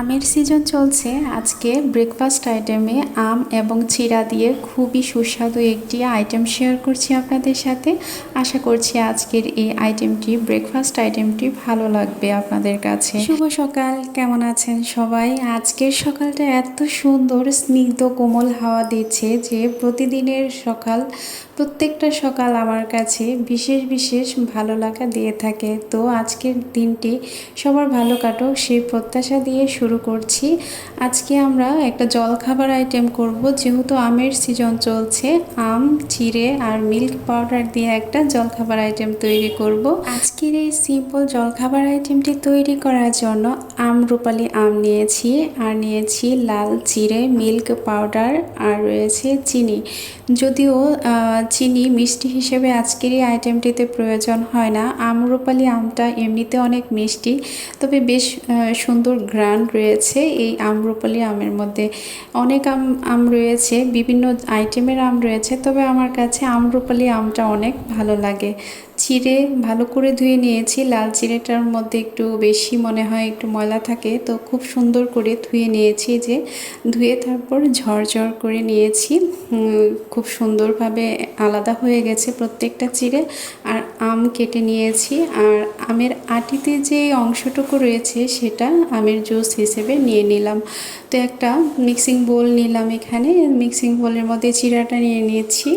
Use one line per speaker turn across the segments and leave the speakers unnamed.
আমের সিজন চলছে। আজকে ব্রেকফাস্ট আইটেমে আম এবং চিরা দিয়ে খুবই সুস্বাদু একটি আইটেম শেয়ার করছি আপনাদের সাথে। আশা করছি আজকের এই আইটেমটি ব্রেকফাস্ট আইটেমটি ভালো লাগবে আপনাদের কাছে। শুভ সকাল, কেমন আছেন সবাই? আজকের সকালটা এত সুন্দর, স্নিগ্ধ, কোমল হাওয়া দিচ্ছে যে প্রতিদিনের সকাল, প্রত্যেকটা সকাল আমার কাছে বিশেষ বিশেষ ভালো লাগা দিয়ে থাকে। তো আজকের দিনটি সবার ভালো কাটুক, সেই প্রত্যাশা দিয়ে শুরু করছি। আজকে আমরা একটা জলখাবার আইটেম করব, যেহেতু আমের সিজন চলছে, আম, চিড়ে আর মিল্ক পাউডার দিয়ে একটা জলখাবার আইটেম তৈরি করব। আজকের এই সিম্পল জলখাবার আইটেমটি তৈরি করার জন্য আম রূপালি আম নিয়েছি, আর নিয়েছি লাল চিড়ে মিল্ক পাউডার আর রয়েছে চিনি। যদিও চিনি মিষ্টি হিসেবে আজকের এই আইটেমটিতে প্রয়োজন হয় না। আমরুপালি আমটা এমনিতে অনেক মিষ্টি, তবে বেশ সুন্দর গ্রান রয়েছে এই আমরুপালি আমের মধ্যে। অনেক আম আম রয়েছে, বিভিন্ন আইটেমের আম রয়েছে, তবে আমার কাছে আমরুপালি আমটা অনেক ভালো লাগে। চিড়ে ভালো করে ধুয়ে নিয়েছি। লাল চিড়েটার মধ্যে একটু বেশি মনে হয় একটু ময়লা থাকে। তো খুব সুন্দর করে ধুয়ে নিয়েছি যে। ধুয়ে তারপর ঝরঝর করে নিয়েছি। খুব সুন্দরভাবে আলাদা হয়ে গেছে প্রত্যেকটা চিড়ে। আর আম কেটে নিয়েছি। আর আমের আটিতে যে অংশটুকু রয়েছে সেটা আমের জুস হিসেবে নিয়ে নিলাম। তো একটা মিক্সিং বোল নিলাম এখানে। মিক্সিং বোলের মধ্যে চিড়াটা নিয়ে নিয়েছি।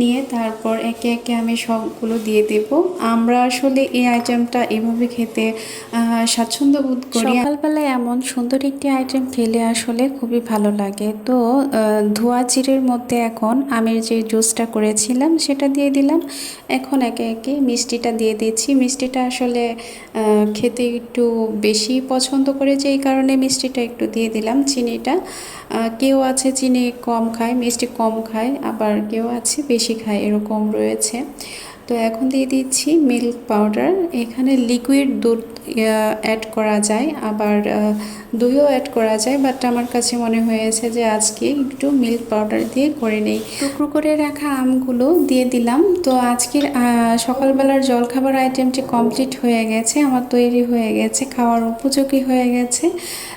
নিয়ে তারপর একে একে আমি সবগুলো দিয়ে দেব। আমরা আসলে এই আইটেমটা এভাবে খেতে স্বাচ্ছন্দ্য বোধ করি। সকালবেলায় এমন সুন্দর একটি আইটেম খেলে আসলে খুবই ভালো লাগে। তো ধোয়া চিরের মধ্যে এখন আমের যে জুসটা করেছিলাম সেটা দিয়ে দিলাম। এখন একে একে মিষ্টিটা দিয়ে দিচ্ছি। মিষ্টিটা আসলে খেতে একটু বেশি পছন্দ করে যে এই কারণে মিষ্টিটা একটু দিয়ে দিলাম চিনিটা। কেউ আছে চিনি কম খায়, মিষ্টি কম খায়, আবার কেউ আছে বেশি খায় এরকম রয়েছে। তো এখন দিয়ে দিচ্ছি মিল্ক পাউডার এখানে লিকুইড দুধ অ্যাড করা যায়। আবার দইও অ্যাড করা যায় বাট আমার কাছে মনে হয়েছে যে আজকে একটু মিল্ক পাউডার দিয়ে করে নেই। টুকরো করে রাখা আমগুলো দিয়ে দিলাম। তো আজকের সকালবেলার জলখাবার আইটেমটি কমপ্লিট হয়ে গেছে, আমার তৈরি হয়ে গেছে, খাওয়ার উপযোগী হয়ে গেছে।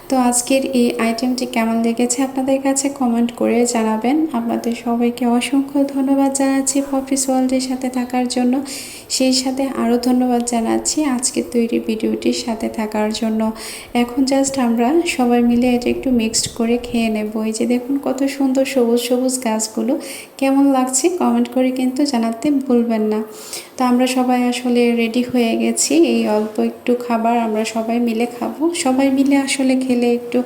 তো আজকের এই আইটেমটি কেমন লেগেছে আপনাদের কাছে কমেন্ট করে জানাবেন। আপনাদের সবাইকে অসংখ্য ধন্যবাদ জানাচ্ছি পপিস ওয়ার্ল্ডের সাথে থাকার জন্য। সেই সাথে আরও ধন্যবাদ জানাচ্ছি আজকের তৈরি ভিডিওটির সাথে থাকার জন্য। এখন জাস্ট আমরা সবাই মিলে এটা একটু মিক্সড করে খেয়ে নেব। এই যে দেখুন কত সুন্দর সবুজ সবুজ গাছগুলো। কেমন লাগছে কমেন্ট করে কিন্তু জানাতে ভুলবেন না। তো আমরা সবাই আসলে রেডি হয়ে গেছি। এই অল্প একটু খাবার আমরা সবাই মিলে খাব। সবাই মিলে আসলে খেলে একটু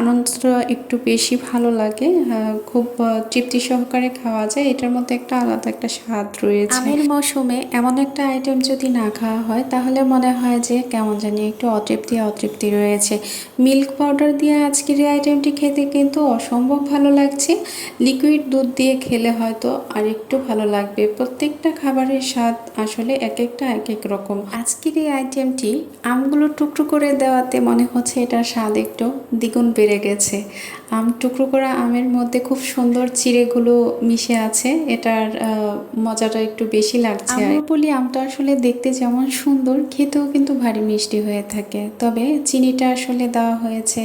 আনন্দটা একটু বেশি ভালো লাগে। খুব তৃপ্তি সহকারে খাওয়া যায়। এটার মধ্যে একটা আলাদা একটা স্বাদ রয়েছে। আমের মৌসুমে এমন একটা আইটেম যদি না খাওয়া হয়, তাহলে মনে হয় যে কেমন জানি একটু অতৃপ্তি অতৃপ্তি রয়েছে। মিল্ক পাউডার দিয়ে আজকের এই আইটেমটি খেতে কিন্তু অসম্ভব ভালো লাগছে। লিকুইড দুধ দিয়ে খেলে হয়তো আর একটু ভালো লাগবে। প্রত্যেকটা খাবারের স্বাদ আসলে এক একটা এক এক রকম। আজকের এই আইটেমটি আমগুলো টুকরো করে দেওয়াতে মনে হচ্ছে এটার স্বাদ একটু দ্বিগুণ বেড়ে গেছে। আম টুকরো করা আমের মধ্যে খুব সুন্দর চিড়েগুলো মিশে আছে। এটার মজাটা একটু বেশি লাগছে। বলি আমটা আসলে দেখতে যেমন সুন্দর খেতেও কিন্তু ভারী মিষ্টি হয়ে থাকে। তবে চিনিটা আসলে দেওয়া হয়েছে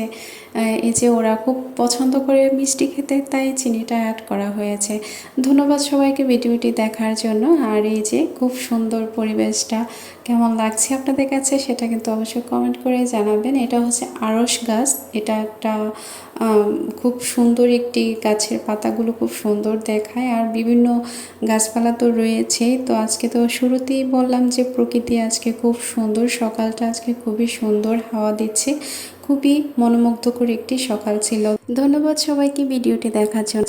এই যে ওরা খুব পছন্দ করে মিষ্টি খেতে, তাই চিনিটা অ্যাড করা হয়েছে। ধন্যবাদ সবাইকে ভিডিওটি দেখার জন্য। আর এই যে খুব সুন্দর পরিবেশটা কেমন লাগছে আপনাদের কাছে, সেটা কিন্তু অবশ্যই কমেন্ট করে জানাবেন। এটা হচ্ছে আড়স গাছ। এটা একটা খুব সুন্দর একটি গাছের পাতাগুলো খুব সুন্দর দেখায়। আর বিভিন্ন গাছপালা তো রয়েছে তো আজকে তো শুরুতেই বললাম যে প্রকৃতি আজকে খুব সুন্দর। সকালটা আজকে খুবই সুন্দর হাওয়া দিচ্ছে। খুবই মনোমুগ্ধকর একটি সকাল ছিল। ধন্যবাদ সবাইকে ভিডিওটি দেখার জন্য।